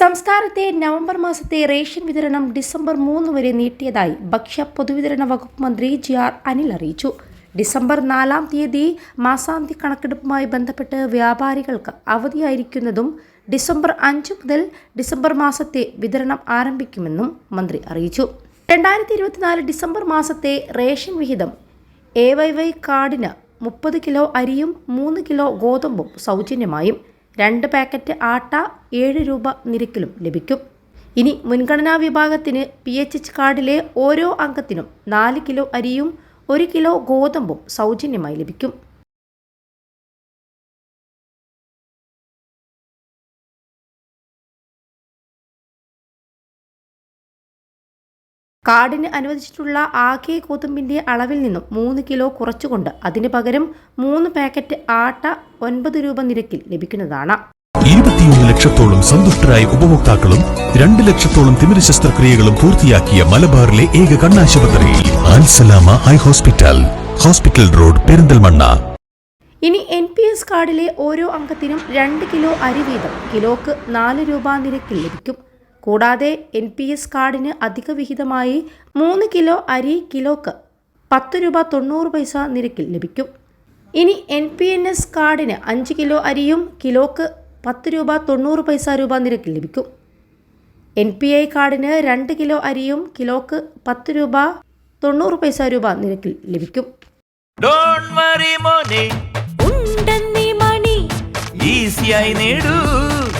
സംസ്ഥാനത്തെ നവംബർ മാസത്തെ റേഷൻ വിതരണം ഡിസംബർ മൂന്ന് വരെ നീട്ടിയതായി ഭക്ഷ്യ പൊതുവിതരണ വകുപ്പ് മന്ത്രി ജി ആർ അനിൽ അറിയിച്ചു. ഡിസംബർ നാലാം തീയതി മാസാന്ത്യ കണക്കെടുപ്പുമായി ബന്ധപ്പെട്ട് വ്യാപാരികൾക്ക് അവധിയായിരിക്കുന്നതും ഡിസംബർ അഞ്ച് മുതൽ ഡിസംബർ മാസത്തെ വിതരണം ആരംഭിക്കുമെന്നും മന്ത്രി അറിയിച്ചു. രണ്ടായിരത്തി ഇരുപത്തിനാല് ഡിസംബർ മാസത്തെ റേഷൻ വിഹിതം എ വൈ വൈ കാർഡിന് മുപ്പത് കിലോ അരിയും മൂന്ന് കിലോ ഗോതമ്പും സൗജന്യമായും രണ്ട് പാക്കറ്റ് ആട്ട ഏഴ് രൂപ നിരക്കിലും ലഭിക്കും. ഇനി മുൻഗണനാ വിഭാഗത്തിന് പി എച്ച് എച്ച് കാർഡിലെ ഓരോ അംഗത്തിനും നാല് കിലോ അരിയും ഒരു കിലോ ഗോതമ്പും സൗജന്യമായി ലഭിക്കും. കാർഡിന് അനുവദിച്ചിട്ടുള്ള ആകെ കോതമ്പിന്റെ അളവിൽ നിന്നും മൂന്ന് കിലോ കുറച്ചുകൊണ്ട് അതിന് പകരം മൂന്ന് പാക്കറ്റ് ആട്ട ഒൻപത് രൂപ നിരക്കിൽ ലഭിക്കുന്നതാണ്. ഇരുപത്തിയൊന്ന് ലക്ഷത്തോളം സന്തുഷ്ടരായ ഉപഭോക്താക്കളും രണ്ട് ലക്ഷത്തോളം തിമിര ശസ്ത്രക്രിയകളും പൂർത്തിയാക്കിയ മലബാറിലെ ഏക കണ്ണാശുപത്രി Alsalama eye hospital hospital road Perinthalmanna. ഇനി എൻ പി എസ് കാർഡിലെ ഓരോ അംഗത്തിനും രണ്ട് കിലോ അരി വീതം കിലോക്ക് നാല് രൂപ നിരക്കിൽ ലഭിക്കും. കൂടാതെ എൻ പി എസ് കാർഡിന് അധിക വിഹിതമായി മൂന്ന് കിലോ അരി കിലോക്ക് പത്ത് രൂപ തൊണ്ണൂറ് പൈസ നിരക്കിൽ ലഭിക്കും. ഇനി എൻ പി എൻ എസ് കാർഡിന് അഞ്ച് കിലോ അരിയും കിലോക്ക് പത്ത് രൂപ തൊണ്ണൂറ് പൈസ രൂപ നിരക്കിൽ ലഭിക്കും. എൻ പി ഐ കാർഡിന് രണ്ട് കിലോ അരിയും കിലോക്ക് പത്ത് രൂപ തൊണ്ണൂറ് പൈസ രൂപ നിരക്കിൽ ലഭിക്കും. ഉണ്ടെന്നീ മണി. ഈസിയായി നേടൂ.